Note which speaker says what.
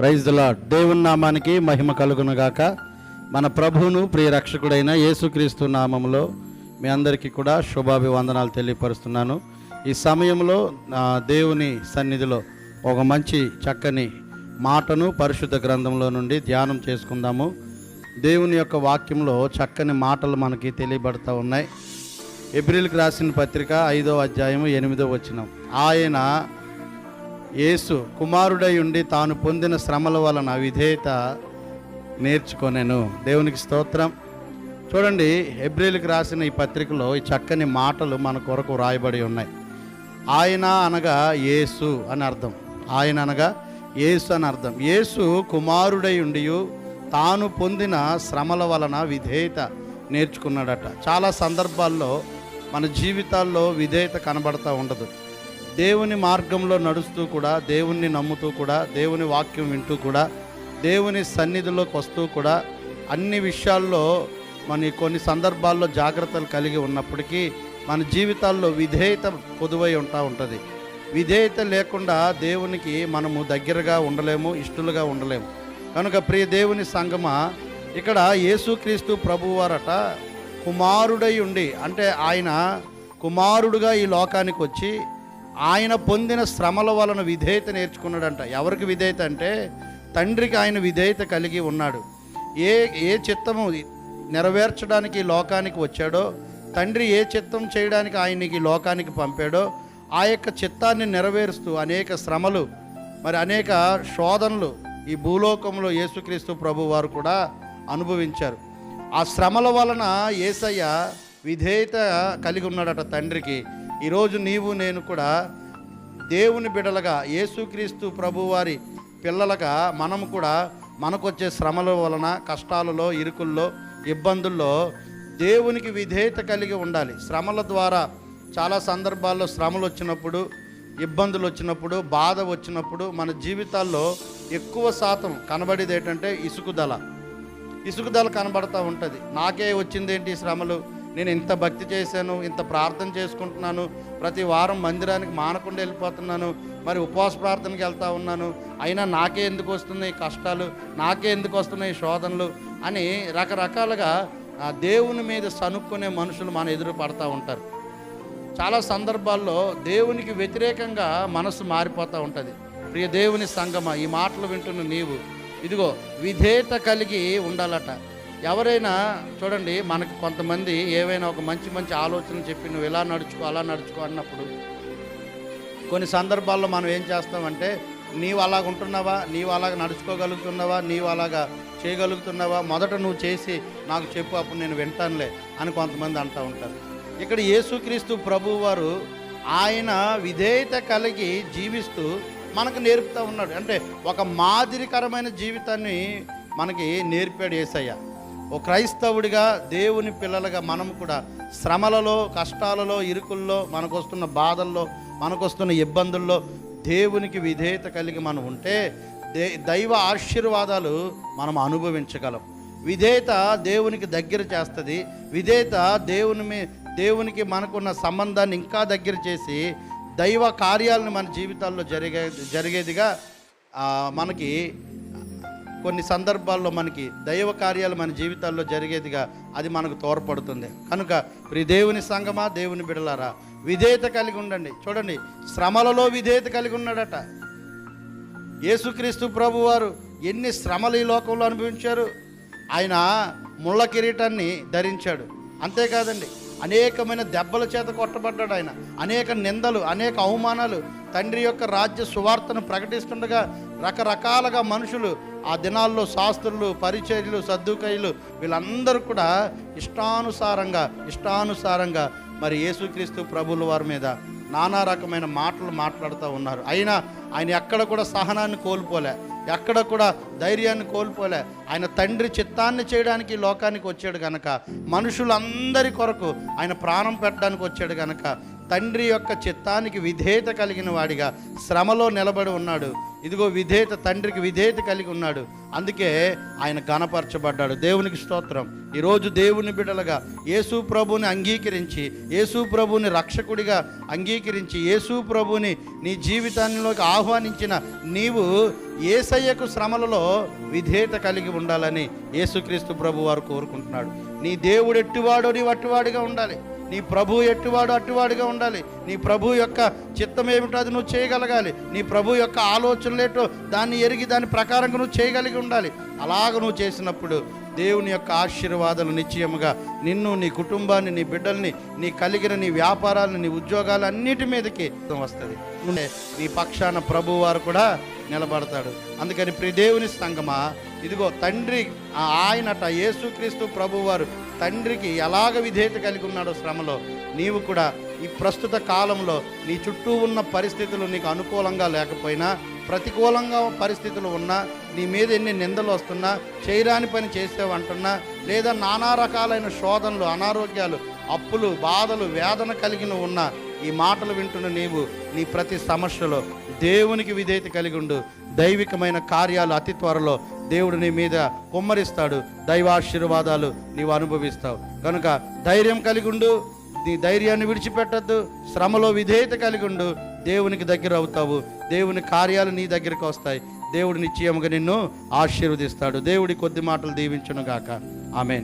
Speaker 1: Praise లా దేవుని నామానికి మహిమ కలుగునుగాక. మన ప్రభువును ప్రియ రక్షకుడైన యేసుక్రీస్తు నామంలో మీ అందరికీ కూడా శుభాభివందనాలు తెలియపరుస్తున్నాను. ఈ సమయంలో దేవుని సన్నిధిలో ఒక మంచి చక్కని మాటను పరిశుద్ధ గ్రంథంలో నుండి ధ్యానం చేసుకుందాము. దేవుని యొక్క వాక్యంలో చక్కని మాటలు మనకి తెలియబడతా ఉన్నాయి. ఏప్రిల్కి రాసిన పత్రిక ఐదో అధ్యాయము ఎనిమిదో వచ్చినాం ఆయన యేసు కుమారుడై ఉండి తాను పొందిన శ్రమల వలన విధేయత నేర్చుకొనెను. దేవునికి స్తోత్రం. చూడండి హెబ్రిల్కి రాసిన ఈ పత్రికలో ఈ చక్కని మాటలు మన కొరకు రాయబడి ఉన్నాయి. ఆయన అనగా యేసు అని అర్థం. ఆయన అనగా యేసు అని అర్థం. యేసు కుమారుడై ఉండి తాను పొందిన శ్రమల వలన విధేయత నేర్చుకున్నాడట. చాలా సందర్భాల్లో మన జీవితాల్లో విధేయత కనబడతా ఉండదు. దేవుని మార్గంలో నడుస్తూ కూడా దేవుణ్ణి నమ్ముతూ కూడా దేవుని వాక్యం వింటూ కూడా దేవుని సన్నిధిలోకి వస్తూ కూడా అన్ని విషయాల్లో మన కొన్ని సందర్భాల్లో జాగ్రత్తలు కలిగి ఉన్నప్పటికీ మన జీవితాల్లో విధేయత పొదువై ఉంటా ఉంటుంది. విధేయత లేకుండా దేవునికి మనము దగ్గరగా ఉండలేము ఇష్టలుగా ఉండలేము. కనుక ప్రియ దేవుని సంగమ ఇక్కడ యేసుక్రీస్తు ప్రభువారట కుమారుడై ఉండి అంటే ఆయన కుమారుడుగా ఈ లోకానికి వచ్చి ఆయన పొందిన శ్రమల వలన విధేయత నేర్చుకున్నాడంట. ఎవరికి విధేయత అంటే తండ్రికి ఆయన విధేయత కలిగి ఉన్నాడు. ఏ ఏ చిత్తము నెరవేర్చడానికి లోకానికి వచ్చాడో తండ్రి ఏ చిత్తం చేయడానికి ఆయనకి లోకానికి పంపాడో ఆ యొక్క చిత్తాన్ని నెరవేరుస్తూ అనేక శ్రమలు మరి అనేక శోధనలు ఈ భూలోకంలో యేసుక్రీస్తు ప్రభు వారు కూడా అనుభవించారు. ఆ శ్రమల వలన ఏసయ్య విధేయత కలిగి ఉన్నాడట తండ్రికి. ఈరోజు నీవు నేను కూడా దేవుని బిడలగా యేసుక్రీస్తు ప్రభువారి పిల్లలుగా మనము కూడా మనకొచ్చే శ్రమల వలన కష్టాలలో ఇరుకుల్లో ఇబ్బందుల్లో దేవునికి విధేయత కలిగి ఉండాలి. శ్రమల ద్వారా చాలా సందర్భాల్లో శ్రమలు వచ్చినప్పుడు ఇబ్బందులు వచ్చినప్పుడు బాధ వచ్చినప్పుడు మన జీవితాల్లో ఎక్కువ శాతం కనబడేది ఏంటంటే ఇసుకుదల ఇసుకుదల కనబడతా ఉంటుంది. నాకే వచ్చిందేంటి శ్రమలు? నేను ఇంత భక్తి చేశాను ఇంత ప్రార్థన చేసుకుంటున్నాను ప్రతి వారం మందిరానికి మానకుండా వెళ్ళిపోతున్నాను మరి ఉపవాస ప్రార్థనకి వెళ్తా ఉన్నాను అయినా నాకే ఎందుకు వస్తున్నాయి కష్టాలు నాకే ఎందుకు వస్తున్నాయి శోధనలు అని రకరకాలుగా దేవుని మీద సనుక్కునే మనుషులు మన ఎదురు పడతా ఉంటారు. చాలా సందర్భాల్లో దేవునికి వ్యతిరేకంగా మనసు మారిపోతూ ఉంటుంది. ప్రియ దేవుని సంగమ ఈ మాటలు వింటున్న నీవు ఇదిగో విధేయత కలిగి ఉండాలట. ఎవరైనా చూడండి మనకు కొంతమంది ఏవైనా ఒక మంచి మంచి ఆలోచన చెప్పి నువ్వు ఇలా నడుచుకో అలా నడుచుకో అన్నప్పుడు కొన్ని సందర్భాల్లో మనం ఏం చేస్తామంటే నీవు అలాగ ఉంటున్నావా నీవు అలాగ నడుచుకోగలుగుతున్నావా నీవు అలాగా చేయగలుగుతున్నావా మొదట నువ్వు చేసి నాకు చెప్పు అప్పుడు నేను వింటానులే అని కొంతమంది అంటూ ఉంటారు. ఇక్కడ యేసుక్రీస్తు ప్రభు వారు ఆయన విధేయత కలిగి జీవిస్తూ మనకు నేర్పుతూ ఉన్నాడు. అంటే ఒక మాదిరికరమైన జీవితాన్ని మనకి నేర్పాడు ఏసయ్య ఓ క్రైస్తవుడిగా దేవుని పిల్లలుగా మనం కూడా శ్రమలలో కష్టాలలో ఇరుకుల్లో మనకు వస్తున్న బాధల్లో మనకు వస్తున్న ఇబ్బందుల్లో దేవునికి విధేయత కలిగి మనం ఉంటే దే దైవ ఆశీర్వాదాలు మనం అనుభవించగలం. విధేయత దేవునికి దగ్గర చేస్తుంది. విధేయత దేవుని మీ దేవునికి మనకున్న సంబంధాన్ని ఇంకా దగ్గర చేసి దైవ కార్యాలను మన జీవితాల్లో జరిగే జరిగేదిగా మనకి కొన్ని సందర్భాల్లో మనకి దైవ కార్యాలు మన జీవితాల్లో జరిగేదిగా అది మనకు తోడ్పడుతుంది. కనుక ప్రి దేవుని సంగమా దేవుని బిడలారా విధేయత కలిగి ఉండండి. చూడండి శ్రమలలో విధేయత కలిగి ఉన్నాడట. యేసుక్రీస్తు ప్రభు వారు ఎన్ని శ్రమలు ఈ లోకంలో అనుభవించారు? ఆయన ముళ్ళ కిరీటాన్ని ధరించాడు. అంతేకాదండి అనేకమైన దెబ్బల చేత కొట్టబడ్డాడు ఆయన. అనేక నిందలు అనేక అవమానాలు తండ్రి యొక్క రాజ్య సువార్తను ప్రకటిస్తుండగా రకరకాలుగా మనుషులు ఆ దినాల్లో శాస్త్రులు పరిచర్యులు సర్దుకయ్యలు వీళ్ళందరూ కూడా ఇష్టానుసారంగా ఇష్టానుసారంగా మరి యేసుక్రీస్తు ప్రభుల వారి మీద నానా రకమైన మాటలు మాట్లాడుతూ ఉన్నారు. అయినా ఆయన ఎక్కడ కూడా సహనాన్ని కోల్పోలే. ఎక్కడ కూడా ధైర్యాన్ని కోల్పోలే. ఆయన తండ్రి చిత్తాన్ని చేయడానికి లోకానికి వచ్చాడు గనక. మనుషులందరి కొరకు ఆయన ప్రాణం పెట్టడానికి వచ్చాడు గనక. తండ్రి యొక్క చిత్తానికి విధేయత కలిగిన వాడిగా శ్రమలో నిలబడి ఉన్నాడు. ఇదిగో విధేయత తండ్రికి విధేయత కలిగి ఉన్నాడు. అందుకే ఆయన గణపరచబడ్డాడు దేవునికి స్తోత్రం. ఈరోజు దేవుని బిడలుగా యేసు ప్రభుని అంగీకరించి యేసు ప్రభుని రక్షకుడిగా అంగీకరించి యేసు ప్రభుని నీ జీవితాల్లోకి ఆహ్వానించిన నీవు ఏసయ్యకు శ్రమలలో విధేయత కలిగి ఉండాలని యేసుక్రీస్తు ప్రభు వారు కోరుకుంటున్నాడు. నీ దేవుడు ఎట్టివాడో నీవు అట్టివాడిగా ఉండాలి. నీ ప్రభు ఎట్టువాడు అట్టువాడుగా ఉండాలి. నీ ప్రభు యొక్క చిత్తం ఏమిటో అది నువ్వు చేయగలగాలి. నీ ప్రభు యొక్క ఆలోచనలు ఏటో దాన్ని ఎరిగి దాని ప్రకారంగా నువ్వు చేయగలిగి ఉండాలి. అలాగ నువ్వు చేసినప్పుడు దేవుని యొక్క ఆశీర్వాదాలు నిశ్చయముగా నిన్ను నీ కుటుంబాన్ని నీ బిడ్డల్ని నీ కలిగిన నీ వ్యాపారాలను నీ ఉద్యోగాలు అన్నిటి మీదకి వస్తుంది. నీ పక్షాన ప్రభు వారు కూడా నిలబడతాడు. అందుకని ప్రిదేవుని సంగమా ఇదిగో తండ్రి ఆ ఆయనట యేసుక్రీస్తు ప్రభువారు తండ్రికి ఎలాగ విధేయత కలిగి ఉన్నాడో శ్రమలో నీవు కూడా ఈ ప్రస్తుత కాలంలో నీ చుట్టూ ఉన్న పరిస్థితులు నీకు అనుకూలంగా లేకపోయినా ప్రతికూలంగా పరిస్థితులు ఉన్నా నీ మీద ఎన్ని నిందలు వస్తున్నా చేయరాని పని చేసేవంటున్నా లేదా నానా రకాలైన శోధనలు అనారోగ్యాలు అప్పులు బాధలు వేదన కలిగిన ఉన్న ఈ మాటలు వింటున్న నీవు నీ ప్రతి సమస్యలో దేవునికి విధేయత కలిగి ఉండు. దైవికమైన కార్యాలు అతి త్వరలో దేవుడు నీ మీద కుమ్మరిస్తాడు. దైవాశీర్వాదాలు నీవు అనుభవిస్తావు. కనుక ధైర్యం కలిగి ఉండు. నీ ధైర్యాన్ని విడిచిపెట్టద్దు. శ్రమలో విధేయత కలిగి ఉండు. దేవునికి దగ్గర అవుతావు. దేవుని కార్యాలు నీ దగ్గరికి వస్తాయి. దేవుడు నిశ్చయముగా నిన్ను ఆశీర్వదిస్తాడు. దేవుడి కొద్ది మాటలు దీవించును గాక ఆమెన్.